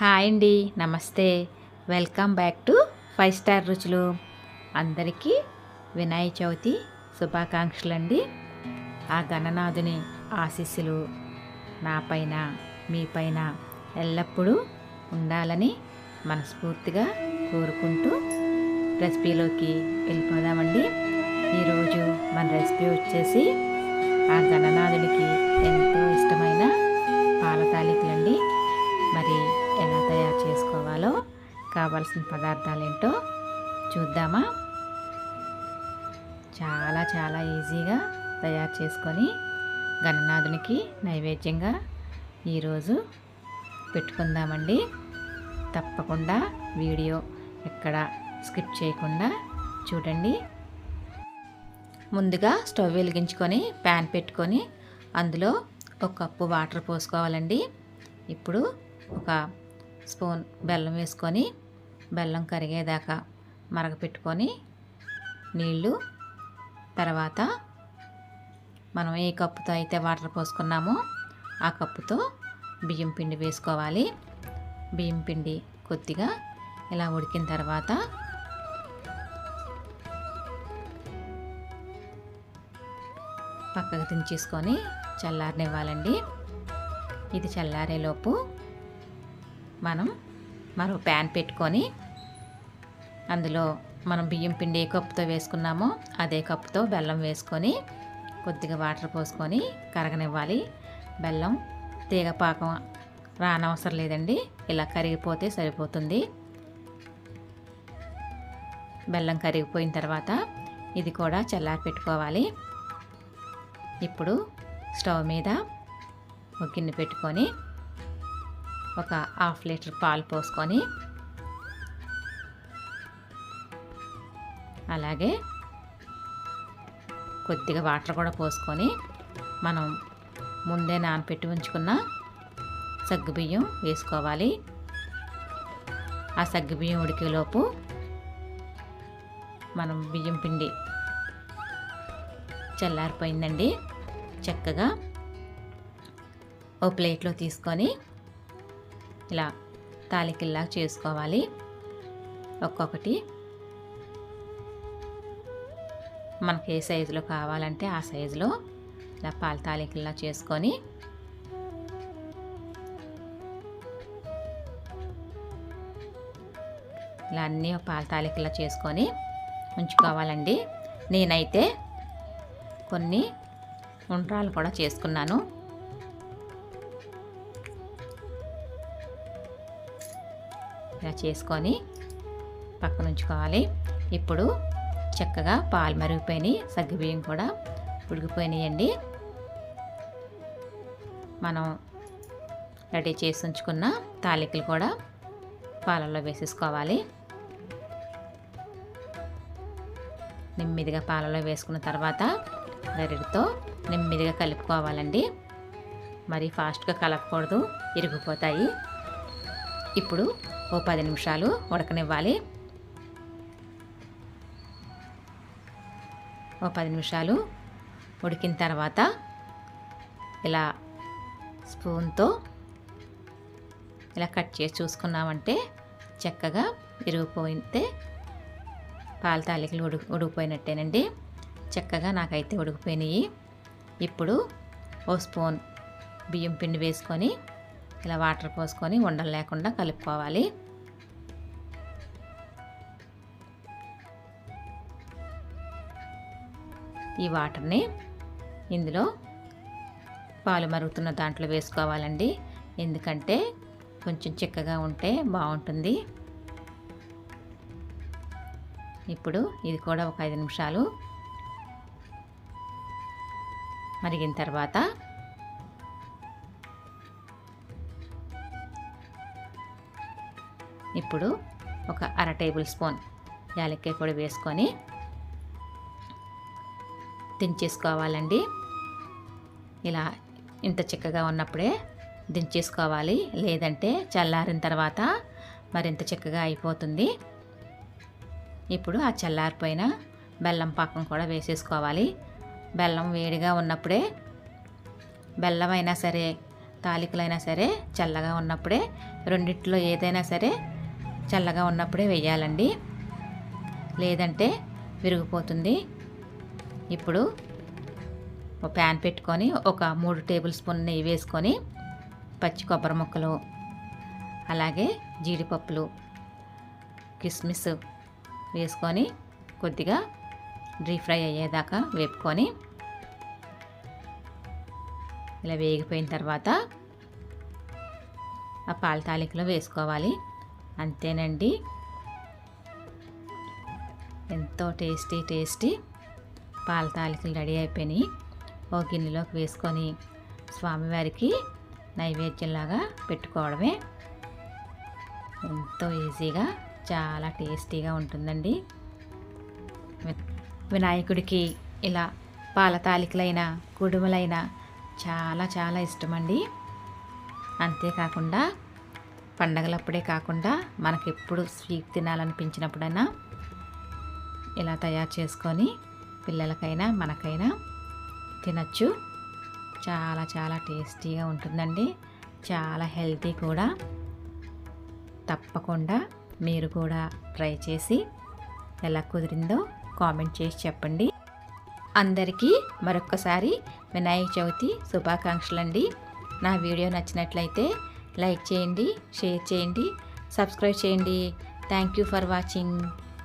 Hi అండి నమస్తే. Welcome back to five star రుచులు. అందరికీ వినాయక చవితి శుభాకాంక్షలు అండి ఆ గణనాథుని ఆశీస్సులు నా పైన మీ పైన ఎల్లప్పుడూ ఉండాలని మనస్ఫూర్తిగా కోరుకుంటూ రెసిపీలోకి వెళ్ళిపోదామండి. ఈరోజు మన రెసిపీ వచ్చేసి ఆ గణనాథునికి ఎంతో ఇష్టమైన పాల తాలికలండి మరి ఎలా తయారు చేసుకోవాలో కావాల్సిన పదార్థాలు ఏంటో చూద్దామా? చాలా చాలా ఈజీగా తయారు చేసుకొని గణనాథునికి నైవేద్యంగా ఈరోజు పెట్టుకుందామండి. తప్పకుండా వీడియో ఎక్కడ స్కిప్ చేయకుండా చూడండి. ముందుగా స్టవ్ వెలిగించుకొని ప్యాన్ పెట్టుకొని అందులో ఒక కప్పు వాటర్ పోసుకోవాలండి. ఇప్పుడు ఒక స్పూన్ బెల్లం వేసుకొని బెల్లం కరిగేదాకా మరగపెట్టుకొని నీళ్ళు తర్వాత మనం ఏ కప్పుతో అయితే వాటర్ పోసుకున్నామో ఆ కప్పుతో బియ్యం పిండి వేసుకోవాలి. బియ్యం పిండి కొద్దిగా ఇలా ఉడికిన తర్వాత పక్కకు దించేసుకొని చల్లారనివ్వాలండి. ఇది చల్లారేలోపు మనం మరో ప్యాన్ పెట్టుకొని అందులో మనం బియ్యం పిండి ఏ కప్పుతో వేసుకున్నామో అదే కప్పుతో బెల్లం వేసుకొని కొద్దిగా వాటర్ పోసుకొని కరగనివ్వాలి. బెల్లం తీగ పాకం రానవసరం లేదండి. ఇలా కరిగిపోతే సరిపోతుంది. బెల్లం కరిగిపోయిన తర్వాత ఇది కూడా చల్లారి పెట్టుకోవాలి. ఇప్పుడు స్టవ్ మీద ఒక గిన్నె పెట్టుకొని ఒక హాఫ్ లీటర్ పాలు పోసుకొని అలాగే కొద్దిగా వాటర్ కూడా పోసుకొని మనం ముందే నానపెట్టి ఉంచుకున్న సగ్గుబియ్యం వేసుకోవాలి. ఆ సగ్గుబియ్యం ఉడికేలోపు మనం బియ్యం పిండి చల్లారిపోయిందండి. చక్కగా ఓ ప్లేట్లో తీసుకొని ఇలా తాలికిల్లా చేసుకోవాలి. ఒక్కొక్కటి. మనకి ఏ సైజులో కావాలంటే ఆ సైజులో ఇలా పాల తాలికిల్లా చేసుకొని ఇలా అన్నీ పాల తాలికలా చేసుకొని ఉంచుకోవాలండి. నేనైతే కొన్ని ఉండ్రాలు కూడా చేసుకున్నాను. ఇలా చేసుకొని పక్కన ఉంచుకోవాలి. ఇప్పుడు చక్కగా పాలు మరిగిపోయినాయి సగ్గుబియ్యం కూడా ఉడికిపోయినాయండి. మనం రెడీ చేసి ఉంచుకున్న తాలికలు కూడా పాలల్లో వేసేసుకోవాలి. నెమ్మదిగా పాలలో వేసుకున్న తర్వాత గరిటతో నెమ్మదిగా కలుపుకోవాలండి. మరి ఫాస్ట్గా కలపకూడదు ఇరిగిపోతాయి. ఇప్పుడు ఓ పది నిమిషాలు ఉడకనివ్వాలి. ఓ పది నిమిషాలు ఉడికిన తర్వాత ఇలా స్పూన్తో ఇలా కట్ చేసి చూసుకున్నామంటే చక్కగా విరిగిపోయితే పాల తాలికలు ఉడు ఉడికిపోయినట్టేనండి. చక్కగా నాకైతే ఉడికిపోయినాయి. ఇప్పుడు ఓ స్పూన్ బియ్యం పిండి వేసుకొని ఇలా వాటర్ పోసుకొని ఉండలు లేకుండా కలుపుకోవాలి. ఈ వాటర్ని ఇందులో పాలు మరుగుతున్న దాంట్లో వేసుకోవాలండి. ఎందుకంటే కొంచెం చిక్కగా ఉంటే బాగుంటుంది. ఇప్పుడు ఇది కూడా ఒక ఐదు నిమిషాలు మరిగిన తర్వాత ఇప్పుడు ఒక అర టేబుల్ స్పూన్ యాలక్కాయ పొడి వేసుకొని దించేసుకోవాలండి ఇలా ఇంత చిక్కగా ఉన్నప్పుడే దించేసుకోవాలి లేదంటే చల్లారిన తర్వాత మరింత చిక్కగా అయిపోతుంది. ఇప్పుడు ఆ చల్లారిపోయిన బెల్లం పాకం కూడా వేసేసుకోవాలి. బెల్లం వేడిగా ఉన్నప్పుడే బెల్లం అయినా సరే తాలికలైనా సరే చల్లగా ఉన్నప్పుడే రెండిట్లో ఏదైనా సరే చల్లగా ఉన్నప్పుడే వేయాలండి. లేదంటే విరిగిపోతుంది. ఇప్పుడు ఒక ప్యాన్ పెట్టుకొని ఒక మూడు టేబుల్ స్పూన్ నెయ్యి వేసుకొని పచ్చి కొబ్బరి ముక్కలు అలాగే జీడిపప్పులు కిస్మిస్ వేసుకొని కొద్దిగా డీప్ ఫ్రై అయ్యేదాకా వేపుకొని ఇలా వేగిపోయిన తర్వాత ఆ పాల తాలికలో వేసుకోవాలి. అంతేనండి. ఎంతో టేస్టీ టేస్టీ పాల తాలికలు రెడీ అయిపోయినాయి. ఒక గిన్నెలోకి వేసుకొని స్వామివారికి నైవేద్యంలాగా పెట్టుకోవడమే. ఎంతో ఈజీగా చాలా టేస్టీగా ఉంటుందండి. వినాయకుడికి ఇలా పాల తాలికలైన కుడుములైన చాలా చాలా ఇష్టమండి. అంతేకాకుండా పండగలప్పుడే కాకుండా మనకెప్పుడు స్వీట్ తినాలనిపించినప్పుడైనా ఇలా తయారు చేసుకొని పిల్లలకైనా మనకైనా తినచ్చు. చాలా చాలా టేస్టీగా ఉంటుందండి. చాలా హెల్తీ కూడా. తప్పకుండా మీరు కూడా ట్రై చేసి ఎలా కుదిరిందో కామెంట్ చేసి చెప్పండి. అందరికీ మరొక్కసారి వినాయక చవితి శుభాకాంక్షలు అండి నా వీడియో నచ్చినట్లయితే లైక్ చేయండి షేర్ చేయండి సబ్స్క్రైబ్ చేయండి. Thank you for watching.